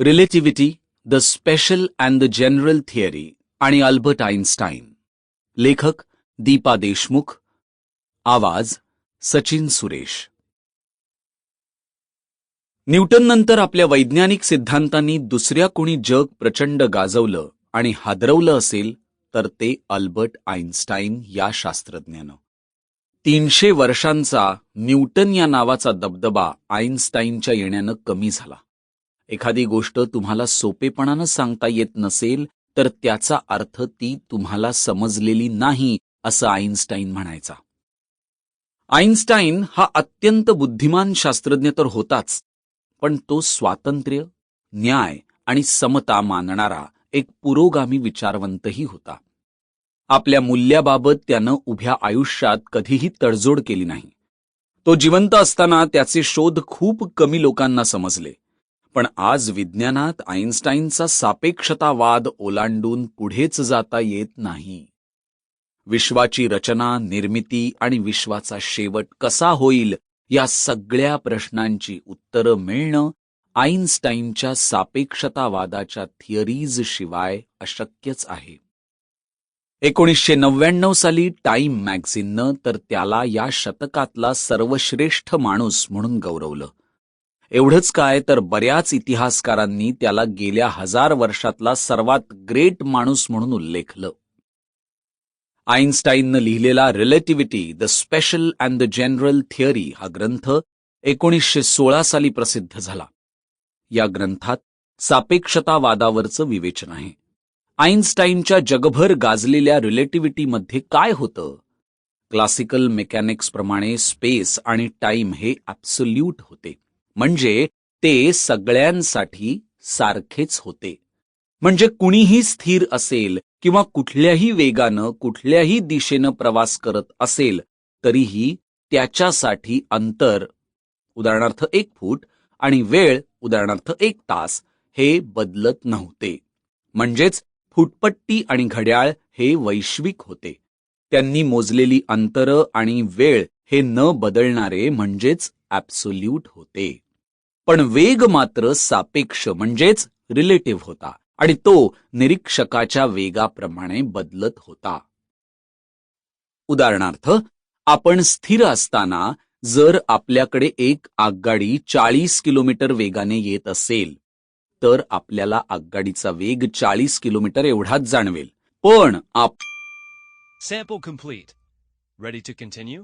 Relativity the special and the general theory आणि Albert Einstein लेखक दीपा देशमुख. आवाज सचिन सुरेश. न्यूटननंतर आपल्या वैज्ञानिक सिद्धांतांनी दुसऱ्या कोणी जग प्रचंड गाजवलं आणि हादरवलं असेल तर ते अल्बर्ट आईन्स्टाईन या शास्त्रज्ञानं. तीनशे वर्षांचा न्यूटन या नावाचा दबदबा आईन्स्टाईनच्या येण्यानं कमी झाला. एखादी गोष्ट तुम्हाला सोपेपणानं सांगता येत नसेल तर त्याचा अर्थ ती तुम्हाला समजलेली नाही असं आईन्स्टाईन म्हणायचा. आईन्स्टाईन हा अत्यंत बुद्धिमान शास्त्रज्ञ तर होताच पण तो स्वातंत्र्य न्याय आणि समता मानणारा एक पुरोगामी विचारवंतही होता. आपल्या मूल्याबाबत त्यानं उभ्या आयुष्यात कधीही तडजोड केली नाही. तो जिवंत असताना त्याचे शोध खूप कमी लोकांना समजले. पण आज विज्ञानात आईन्स्टाईनचा सापेक्षतावाद ओलांडून पुढेच जाता येत नाही. विश्वाची रचना निर्मिती आणि विश्वाचा शेवट कसा होईल या सगळ्या प्रश्नांची उत्तरं मिळणं आईन्स्टाईनच्या सापेक्षतावादाच्या थिअरीज शिवाय अशक्यच आहे. एकोणीसशे नव्याण्णव साली टाइम मॅगझिननं तर त्याला या शतकातला सर्वश्रेष्ठ माणूस म्हणून गौरवलं. एवढंच काय तर बऱ्याच इतिहासकारांनी त्याला गेल्या हजार वर्षातला सर्वात ग्रेट माणूस म्हणून उल्लेखलं. आईन्स्टाईननं लिहिलेला relativity the special and the general theory हा ग्रंथ एकोणीसशे सोळा साली प्रसिद्ध झाला. या ग्रंथात सापेक्षतावादावरचं विवेचन आहे. आईन्स्टाईनच्या जगभर गाजलेल्या रिलेटिव्हिटीमध्ये काय होतं? क्लासिकल मेकॅनिक्स प्रमाणे स्पेस आणि टाइम हे ॲब्सोल्यूट होते. म्हणजे ते सगळ्यांसाठी सारखेच होते. म्हणजे कुणीही स्थिर असेल किंवा कुठल्याही वेगानं कुठल्याही दिशेनं प्रवास करत असेल तरीही त्याच्यासाठी अंतर उदाहरणार्थ एक फूट आणि वेळ उदाहरणार्थ एक तास हे बदलत नव्हते. म्हणजेच फुटपट्टी आणि घड्याळ हे वैश्विक होते. त्यांनी मोजलेली अंतर आणि वेळ हे न बदलणारे म्हणजेच ॲब्सोल्यूट होते. पण वेग मात्र सापेक्ष म्हणजेच रिलेटिव्ह होता आणि तो निरीक्षकाच्या वेगाप्रमाणे बदलत होता उदाहरणार्थ आपण स्थिर असताना जर आपल्याकडे एक आगगाडी चाळीस किलोमीटर वेगाने येत असेल तर आपल्याला आगगाडीचा वेग चाळीस किलोमीटर एवढाच जाणवेल पण आप Sample complete. Ready to continue?